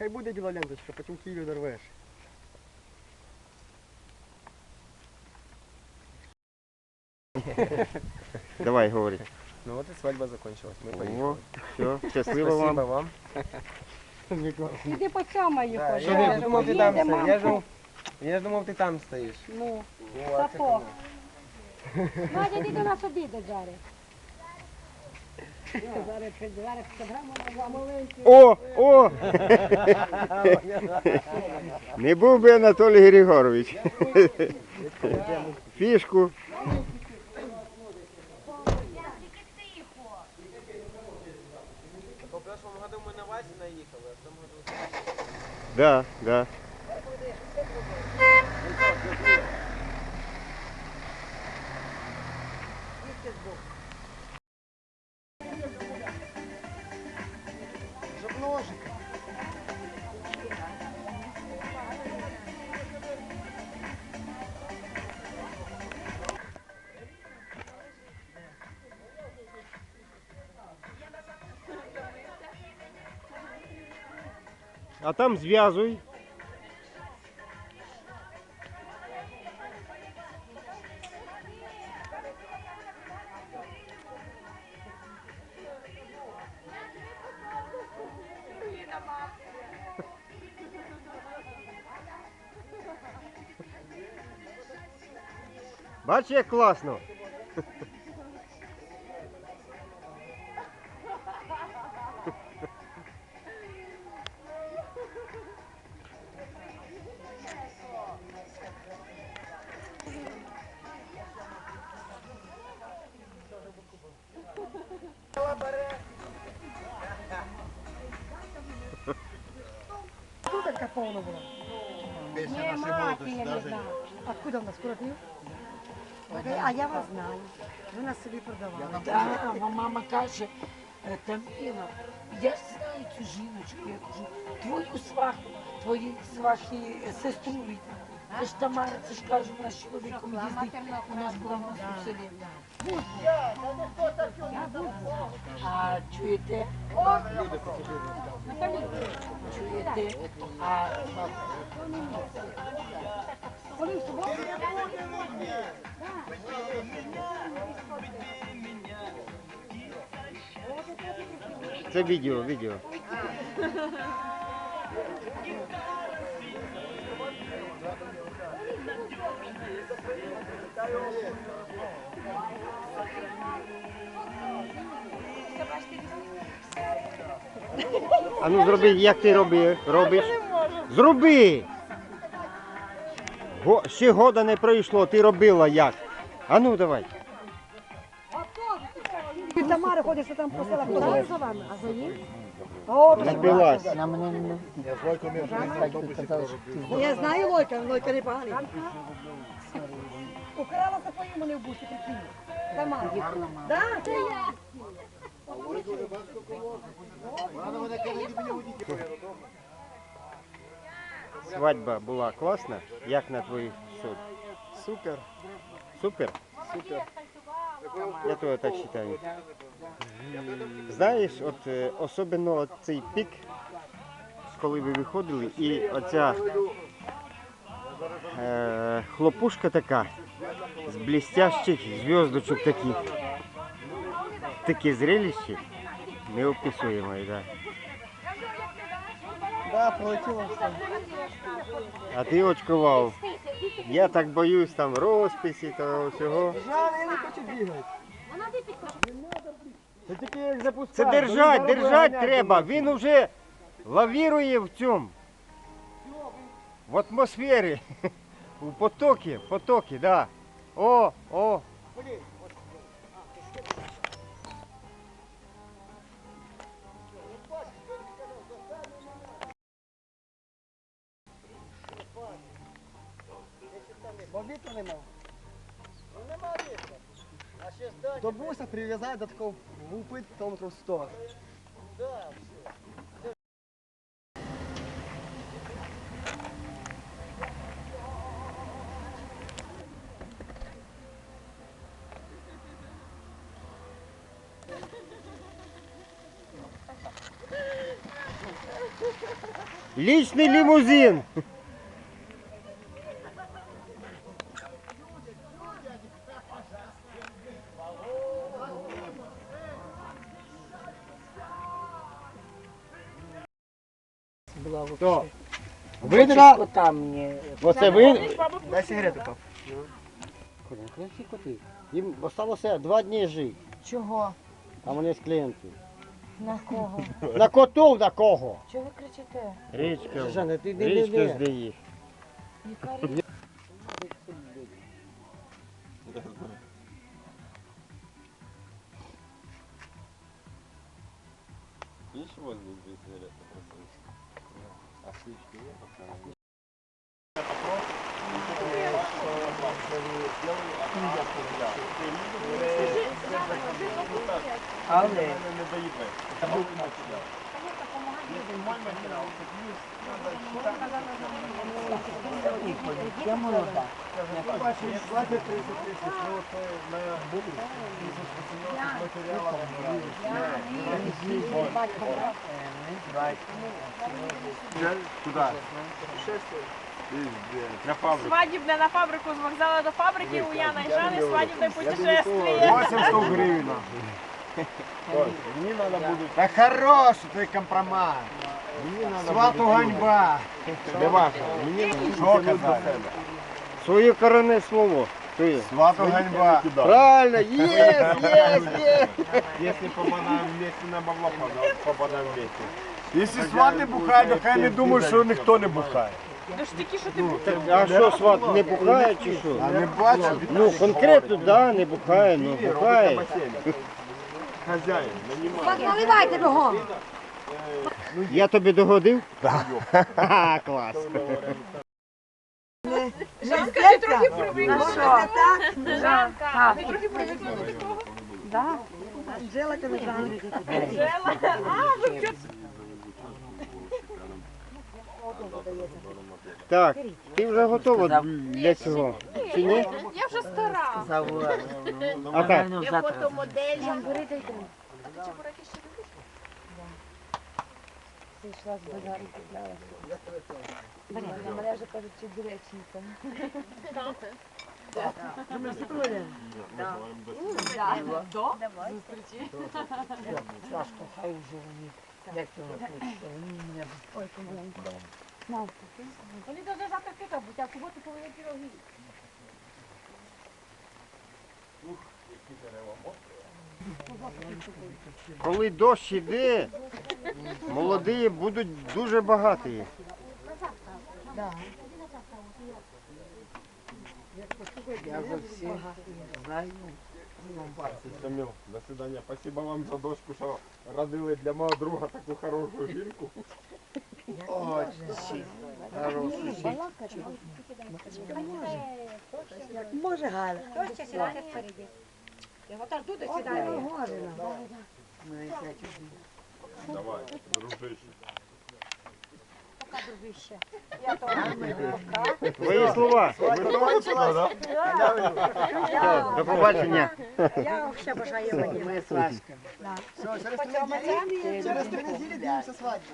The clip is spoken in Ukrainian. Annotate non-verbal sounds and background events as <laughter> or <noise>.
хай буде біла ленточка, потім Києві дорвеш. Давай, говори. Ну вот и свадьба закончилась. Мы О, поехали. все, щасливо вам. Спасибо вам. Іди поцьомай їх. Да, уже. я ж думав, ти там Їде, стоїш. Я ж мамка. думав, я ж думав, ти там стоїш. Ну, Ну, а це Сапог. Надя, йди до нас обідати зараз. О, о! Не був би Анатолій Григорович. Фішку. В прошлом ножик. А там зв'язуй. Бачиш, як класно. Сколько повна була? Не, мати, я не знаю. Откуда в нас крутив? А я вас знаю. Ви нас собі продавали. Да, а мама каже, «Е, Таміла, я ж знаю цю жіночку, я кажу, твою сваху, твої свахи, е, сестру Віта. Це ж Тамара, це ж кажу, вона з чоловіком їздить, у нас була в нас у селі. А чуєте? Чуєте? А Це відео, відео. <laughs> А ну зроби, як ти роби, робиш? Зроби! Го, ще года не пройшло, ти робила як? А ну давай. Від Тамари ходиш, що там по селах подали за вами, а за ним? О, Напилась. я знаю Лойка, Лойка не поганий. Украла сапоги мене в бусі, прикинь. Тамара. Да, це я. Свадьба була класна. Як на твій суд? Супер. Супер? Супер. Я теж так вважаю. Знаєш, от е, особливо цей пік, коли ви виходили, і оця е, хлопушка така з блістящих зв'язочок таких. Таке зрелище неописуємо, да. Да, все. А ти очкував. Я так боюсь там розписі того всього. Жаль, я не хочу бігати. Це тільки як Це запускати. держать, держать треба. Він уже лавірує в цьому. В атмосфері. <laughs> У потокі, потокі, да. О, о. Бо вітру нема. До буса прив'язати до такого лупить кілометрів 100. Лічний лімузин. Була Хто? Вийди на... кота мені. Оце ви... Дай сигарету, пап. Красі коти. Їм залишилося два дні жити, Чого? а вони з клієнти. На кого? На котов на кого? Чого ви кричите? Річка. Жанна, ти не Річка жде їх. Яка річ? Інші воздух без заряда просто. А свечки свічки є поки? Але я молода. На фабрику. Свадебне на фабрику з вокзалу до фабрики у Яна і Жани свадебне путешествие. 800 гривень. Мені треба буде. Та хорош той компромат. Свату ганьба. Не важко. Мені Що казати? Своє короне слово. Ти. Свату ганьба. Правильно, єс, єс, єс. Якщо попадаємо вместе на бабло, попадаємо вместе. Якщо свати бухають, то хай не думають, що ніхто не бухає. Ну ж тільки що ти був. А що, сват не бухає чи що? А не бачу? Ну, конкретно, да, не бухає, ну бухає. Хазяїн, нанімає. Наливайте бігом. Я тобі догодив? Так. Клас. Жанка, ти трохи привикла. Жанка. Ти трохи привикла до такого. Да. Анжела Жанка. Анжела. А, ви що? Так, ти вже готова для цього? Чи ні? Я вже стара. А так, Я фотомодель. Ти йшла з базару купляла. Бери, на мене вже кажуть, чи дуречниця. Сашко, хай вже вони. Як то напишуть, вони мене Ой, ти. Вони дуже завтра тут, бо в суботу повинні пироги. Коли дощ іде, молоді будуть дуже багаті. Я вже всі знаю. Самил, до свидання. Спасибо вам за дошку, що родили для мого друга таку хорошу жінку. Може, сідає впереді? Я вот так тут сідаю. Мене п'ять один. Давай, дружище. Твої слова. До побачення. Я ще бажаю мені. Ми з Все, через три неділі, через три неділі дивимося свадьбу.